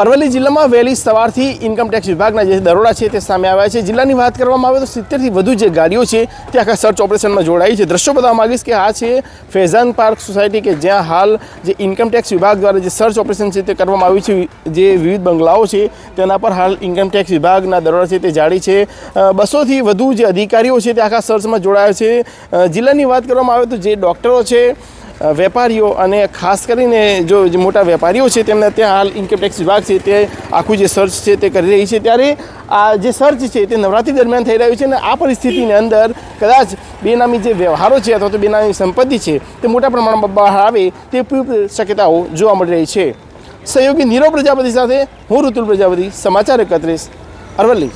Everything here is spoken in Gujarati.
અરવલ્લી જિલ્લામાં વહેલી સવારથી ઇન્કમટેક્સ વિભાગના જે દરોડા છે તે સામે આવ્યા છે. જિલ્લાની વાત કરવામાં આવે તો સિત્તેરથી વધુ જે ગાડીઓ છે તે આખા સર્ચ ઓપરેશનમાં જોડાઈ છે. દ્રશ્યો બતાવવા માગીશ કે આ છે ફેઝાન પાર્ક સોસાયટી કે જ્યાં હાલ જે ઇન્કમટેક્સ વિભાગ દ્વારા જે સર્ચ ઓપરેશન છે તે કરવામાં આવ્યું છે. જે વિવિધ બંગલાઓ છે તેના પર હાલ ઇન્કમટેક્સ વિભાગના દરોડા છે તે જાળી છે. બસોથી વધુ જે અધિકારીઓ છે તે આખા સર્ચમાં જોડાયા છે. જિલ્લાની વાત કરવામાં આવે તો જે ડૉક્ટરો છે વેપારીઓ અને ખાસ કરીને જો મોટા વેપારીઓ છે તેમના ત્યાં હાલ ઇન્કમટેક્સ વિભાગ છે તે આખું જે સર્ચ છે તે કરી રહી છે. ત્યારે આ જે સર્ચ છે તે નવરાત્રી દરમિયાન થઈ રહ્યું છે અને આ પરિસ્થિતિની અંદર કદાચ બેનામી જે વ્યવહારો છે અથવા તો બેનામી સંપત્તિ છે તે મોટા પ્રમાણમાં બહાર આવે તે શક્યતાઓ જોવા મળી રહી છે. સહયોગી નીરવ પ્રજાપતિ સાથે હું ઋતુલ પ્રજાપતિ, સમાચાર એકત્રીસ, અરવલ્લી.